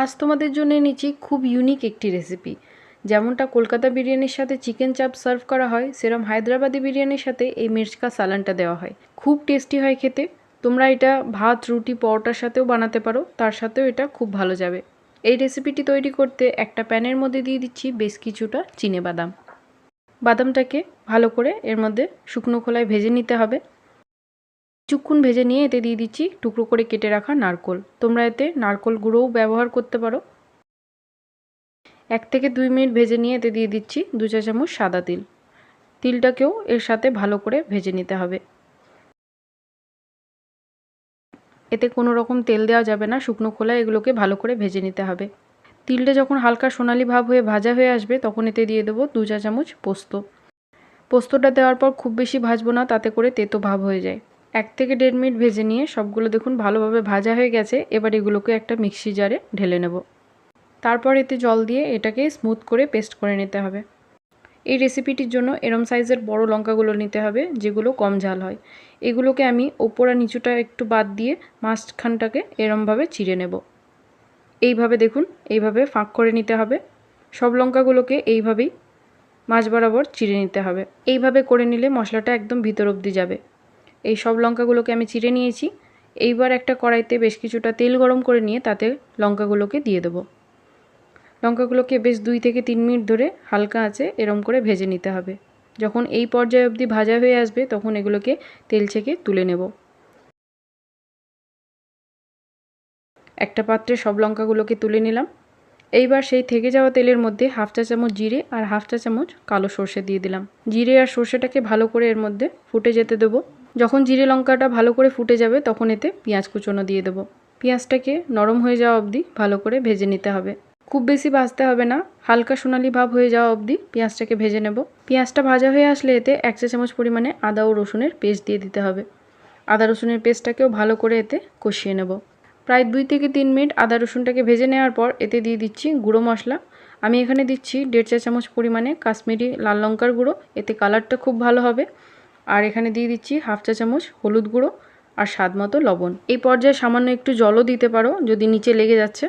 আজ তোমাদের জন্য এনেছি খুব ইউনিক একটি রেসিপি যেমনটা কলকাতা বিরিয়ানির সাথে চিকেন চাপ সার্ভ করা হয়, সেরম হায়দ্রাবাদি বিরিয়ানির সাথে এই মির্চকা সালানটা দেওয়া হয়। খুব টেস্টি হয় খেতে। তোমরা এটা ভাত, রুটি, পরোটার সাথেও বানাতে পারো, তার সাথেও এটা খুব ভালো যাবে। এই রেসিপিটি তৈরি করতে একটা প্যানের মধ্যে দিয়ে দিচ্ছি বেশ কিছুটা চিনে বাদাম। বাদামটাকে ভালো করে এর মধ্যে শুকনো খোলায় ভেজে নিতে হবে। কিছুক্ষণ ভেজে নিয়ে এতে দিয়ে দিচ্ছি টুকরো করে কেটে রাখা নারকোল। তোমরা এতে নারকোল গুঁড়োও ব্যবহার করতে পারো। এক থেকে দুই মিনিট ভেজে নিয়ে এতে দিয়ে দিচ্ছি দু চা চামচ সাদা তিল। তিলটাকেও এর সাথে ভালো করে ভেজে নিতে হবে। এতে কোনো রকম তেল দেওয়া যাবে না, শুকনো খোলা, এগুলোকে ভালো করে ভেজে নিতে হবে। তিলটা যখন হালকা সোনালি ভাব হয়ে ভাজা হয়ে আসবে, তখন এতে দিয়ে দেবো দু চা চামচ পোস্ত। পোস্তটা দেওয়ার পর খুব বেশি ভাজবো না, তাতে করে তেতো ভাব হয়ে যায়। এক থেকে দেড় মিনিট ভেজে নিয়ে সবগুলো দেখুন ভালোভাবে ভাজা হয়ে গেছে। এবার এগুলোকে একটা মিক্সি জারে ঢেলে নেব। তারপর এতে জল দিয়ে এটাকে স্মুথ করে পেস্ট করে নিতে হবে। এই রেসিপিটির জন্য এরম সাইজের বড় লঙ্কাগুলো নিতে হবে, যেগুলো কম ঝাল হয়। এগুলোকে আমি ওপর আর নিচুটা একটু বাদ দিয়ে মাঝখানটাকে এরমভাবে চিড়ে নেব। এইভাবে দেখুন, এইভাবে ফাঁক করে নিতে হবে। সব লঙ্কাগুলোকে এইভাবেই মাছ বরাবর চিড়ে নিতে হবে। এইভাবে করে নিলে মশলাটা একদম ভিতর অবধি যাবে। এই সব লঙ্কাগুলোকে আমি চিড়ে নিয়েছি। এইবার একটা কড়াইতে বেশ কিছুটা তেল গরম করে নিয়ে তাতে লঙ্কাগুলোকে দিয়ে দেবো। লঙ্কাগুলোকে বেশ দুই থেকে তিন মিনিট ধরে হালকা আছে এরম করে ভেজে নিতে হবে। যখন এই পর্যায়ে অবধি ভাজা হয়ে আসবে, তখন এগুলোকে তেল ছেঁকে তুলে নেব। একটা পাত্রে সব লঙ্কাগুলোকে তুলে নিলাম। এইবার সেই থেকে যাওয়া তেলের মধ্যে হাফ চা চামচ জিরে আর হাফ চা চামচ কালো সর্ষে দিয়ে দিলাম। জিরে আর সর্ষেটাকে ভালো করে এর মধ্যে ফুটে যেতে দেবো। যখন জিরে লঙ্কাটা ভালো করে ফুটে যাবে, তখন এতে পেঁয়াজ কুচোনো দিয়ে দেবো। পেঁয়াজটাকে নরম হয়ে যাওয়া অবধি ভালো করে ভেজে নিতে হবে। খুব বেশি ভাজতে হবে না, হালকা সোনালি ভাব হয়ে যাওয়া অবধি পেঁয়াজটাকে ভেজে নেব। পেঁয়াজটা ভাজা হয়ে আসলে এতে এক চা চামচ পরিমাণে আদা ও রসুনের পেস্ট দিয়ে দিতে হবে। আদা রসুনের পেস্টটাকেও ভালো করে এতে কষিয়ে নেব। প্রায় দুই থেকে তিন মিনিট আদা রসুনটাকে ভেজে নেওয়ার পর এতে দিয়ে দিচ্ছি গুঁড়ো মশলা। আমি এখানে দিচ্ছি দেড় চা চামচ পরিমাণে কাশ্মীরি লাল লঙ্কার গুঁড়ো, এতে কালারটা খুব ভালো হবে। আর এখানে দিয়ে দিচ্ছি হাফ চা চামচ হলুদ গুঁড়ো আর স্বাদ মতো লবণ। এই পর্যায়ে সামান্য একটু জলও দিতে পারো, যদি নিচে লেগে যাচ্ছে।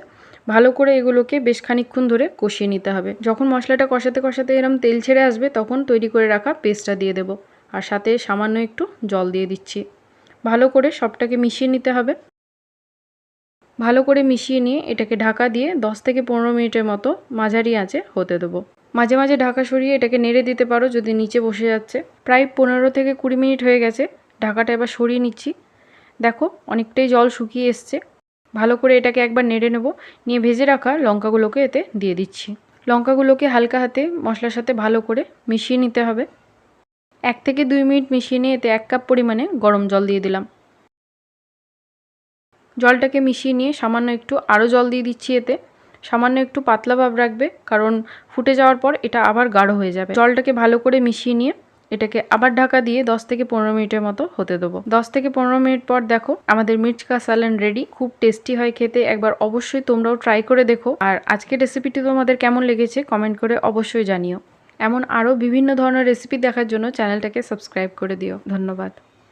ভালো করে এগুলোকে বেশ খানিক্ষণ ধরে কষিয়ে নিতে হবে। যখন মশলাটা কষাতে কষাতে এরম তেল ছেড়ে আসবে, তখন তৈরি করে রাখা পেস্টটা দিয়ে দেব। আর সাথে সামান্য একটু জল দিয়ে দিচ্ছি। ভালো করে সবটাকে মিশিয়ে নিতে হবে। ভালো করে মিশিয়ে নিয়ে এটাকে ঢাকা দিয়ে দশ থেকে পনেরো মিনিটের মতো মাঝারি আঁচে হতে দেবো। মাঝে মাঝে ঢাকা সরিয়ে এটাকে নেড়ে দিতে পারো যদি নিচে বসে যাচ্ছে। প্রায় পনেরো থেকে কুড়ি মিনিট হয়ে গেছে। ঢাকাটা এবার সরিয়ে নিচ্ছি। দেখো, অনেকটাই জল শুকিয়ে এসছে। ভালো করে এটাকে একবার নেড়ে নেব। নিয়ে ভেজে রাখা লঙ্কাগুলোকে এতে দিয়ে দিচ্ছি। লঙ্কাগুলোকে হালকা হাতে মশলার সাথে ভালো করে মিশিয়ে নিতে হবে। এক থেকে দুই মিনিট মিশিয়ে নিয়ে এতে এক কাপ পরিমাণে গরম জল দিয়ে দিলাম। জলটাকে মিশিয়ে নিয়ে সামান্য একটু আরও জল দিয়ে দিচ্ছি এতে। সামান্য একটু পাতলা ভাব রাখবে, কারণ ফুটে যাওয়ার পর এটা আবার গাঢ় হয়ে যাবে। জলটাকে ভালো করে মিশিয়ে নিয়ে এটাকে আবার ঢাকা দিয়ে দশ থেকে পনেরো মিনিটের মতো হতে দেবো। দশ থেকে পনেরো মিনিট পর দেখো আমাদের মির্চকা সালান রেডি। খুব টেস্টি হয় খেতে, একবার অবশ্যই তোমরাও ট্রাই করে দেখো। আর আজকের রেসিপিটি তোমাদের কেমন লেগেছে কমেন্ট করে অবশ্যই জানিও। এমন আরও বিভিন্ন ধরনের রেসিপি দেখার জন্য চ্যানেলটাকে সাবস্ক্রাইব করে দিও। ধন্যবাদ।